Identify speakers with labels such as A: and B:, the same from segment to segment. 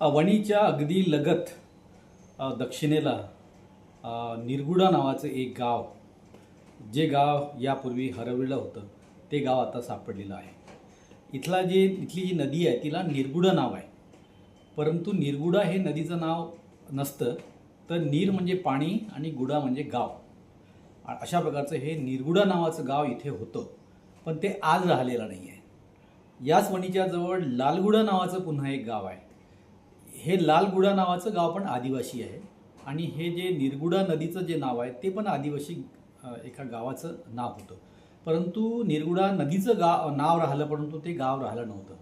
A: वणीच्या अगदी लगत दक्षिणेला निरगुडा नावाचं एक गाव जे गाव यापूर्वी हरवलेलं होतं ते गाव आता सापडलेलं आहे. इथला जे इथली जी नदी आहे तिला निरगुडा नाव आहे. परंतु निरगुडा हे नदीचं नाव नसतं तर नीर म्हणजे पाणी आणि गुडा म्हणजे गाव. अशा प्रकारचं हे निरगुडा नावाचं गाव इथे होतं पण ते आज राहिलेलं नाही आहे याच वणीच्या जवळ लालगुडा नावाचं पुन्हा एक गाव आहे. हे लालगुडा नावाचं गाव पण आदिवासी आहे. आणि हे जे निरगुडा नदीचं जे नाव आहे ते पण आदिवासी एका गावाचं नाव होतं. परंतु निरगुडा नदीचं गाव नाव राहिलं परंतु ते गाव राहिलं नव्हतं.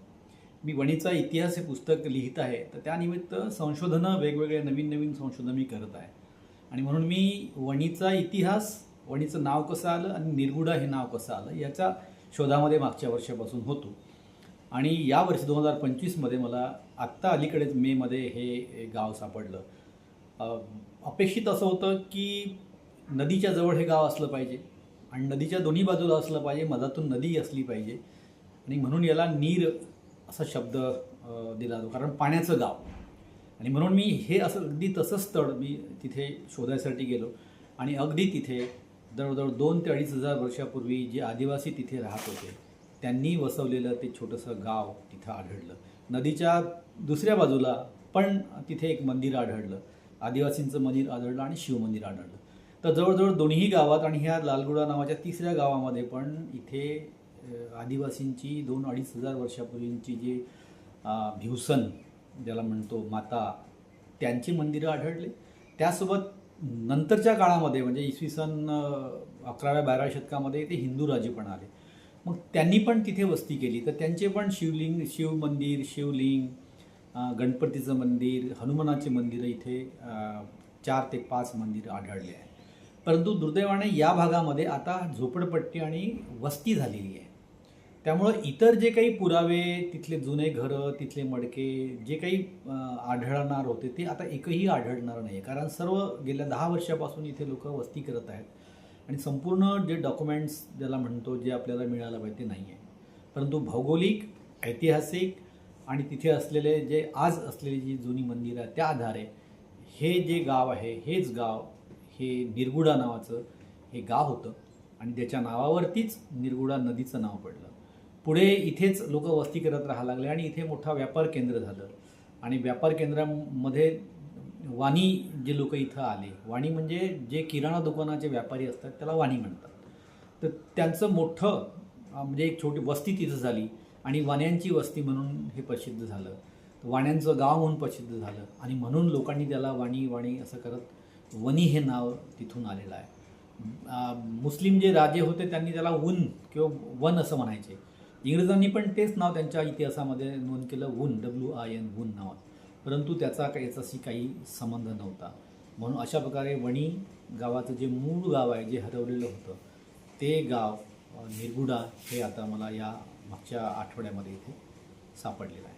A: मी वणीचा इतिहास हे पुस्तक लिहित आहे तर त्यानिमित्त संशोधनं वेगवेगळे नवीन नवीन संशोधन मी करत आहे. आणि म्हणून मी वणीचा इतिहास वणीचं नाव कसं आलं आणि निरगुडा हे नाव कसं आलं याच्या शोधामध्ये मागच्या वर्षापासून होतो. आणि या वर्षी दोन हजार पंचवीसमध्ये मला आत्ता अलीकडेच मेमध्ये हे गाव सापडलं. अपेक्षित असं होतं की नदीच्या जवळ हे गाव असलं पाहिजे आणि नदीच्या दोन्ही बाजूला असलं पाहिजे मधातून नदी असली पाहिजे. आणि म्हणून याला नीर असा शब्द दिला जातो. कारण पाण्याचं गाव. आणि म्हणून मी हे असं अगदी तसंच स्थळ मी तिथे शोधायसाठी गेलो. आणि अगदी तिथे जवळजवळ दोन ते अडीच हजार वर्षापूर्वी जे आदिवासी तिथे राहत होते त्यांनी वसवलेलं ते छोटंसं गाव तिथं आढळलं. नदीच्या दुसऱ्या बाजूला पण तिथे एक मंदिर आढळलं. आदिवासींचं मंदिर आढळलं आणि शिवमंदिर आढळलं. तर जवळजवळ दोन्ही गावात आणि ह्या लालगुडा नावाच्या तिसऱ्या गावामध्ये पण इथे आदिवासींची दोन अडीच हजार वर्षापूर्वींची जी भिवसन ज्याला म्हणतो माता त्यांची मंदिरं आढळले. त्यासोबत नंतरच्या काळामध्ये म्हणजे इसवी सन अकराव्या बाराव्या शतकामध्ये ते हिंदू राजे पण आले. मग त्यांनी पण तिथे वस्ती केली. तर त्यांचे पण शिवलिंग शिव मंदिर शिवलिंग गणपतीचं मंदिर हनुमानाचे मंदिरं इथे चार ते पाच मंदिरं आढळले आहे परंतु दुर्दैवाने या भागामध्ये आता झोपडपट्टी आणि वस्ती झालेली आहे. त्यामुळं इतर जे काही पुरावे तिथले जुने घरं तिथले मडके जे काही आढळणार होते ते आता एकही आढळणार नाही कारण सर्व गेल्या दहा वर्षापासून इथे लोक वस्ती करत आहेत. आणि संपूर्ण जे डॉक्युमेंट्स ज्याला म्हणतो जे आपल्याला मिळालं पाहिजे ते नाही आहे परंतु भौगोलिक ऐतिहासिक आणि तिथे असलेले जे आज असलेली जी जुनी मंदिरं आहेत त्या आधारे हे जे गाव आहे हेच गाव हे निरगुडा नावाचं हे गाव होतं. आणि त्याच्या नावावरतीच निरगुडा नदीचं नाव पडलं. पुढे इथेच लोक वस्ती करत राहायला लागले आणि इथे मोठा व्यापार केंद्र झालं. आणि व्यापार केंद्रामध्ये वाणी जे लोक इथं आले वाणी म्हणजे जे किराणा दुकानाचे व्यापारी असतात त्याला वाणी म्हणतात. तर त्यांचं मोठं म्हणजे एक छोटी वस्ती तिथं झाली आणि वाण्यांची वस्ती म्हणून हे प्रसिद्ध झालं. वाण्यांचं गाव म्हणून प्रसिद्ध झालं आणि म्हणून लोकांनी त्याला वाणी वाणी असं करत वणी हे नाव तिथून आलेलं आहे. मुस्लिम जे राजे होते त्यांनी त्याला ऊन किंवा वन असं म्हणायचे. इंग्रजांनी पण तेच नाव त्यांच्या इतिहासामध्ये नोंद केलं one W I N one नावात परंतु त्याचा काही याच्याशी काही संबंध नव्हता. म्हणून अशा प्रकारे वणी गावाचं जे मूळ गाव आहे जे हरवलेलं होतं ते गाव निर्गुडा निरगुडा हे आता मला या मागच्या आठवड्यामध्ये इथे सापडलेलं आहे.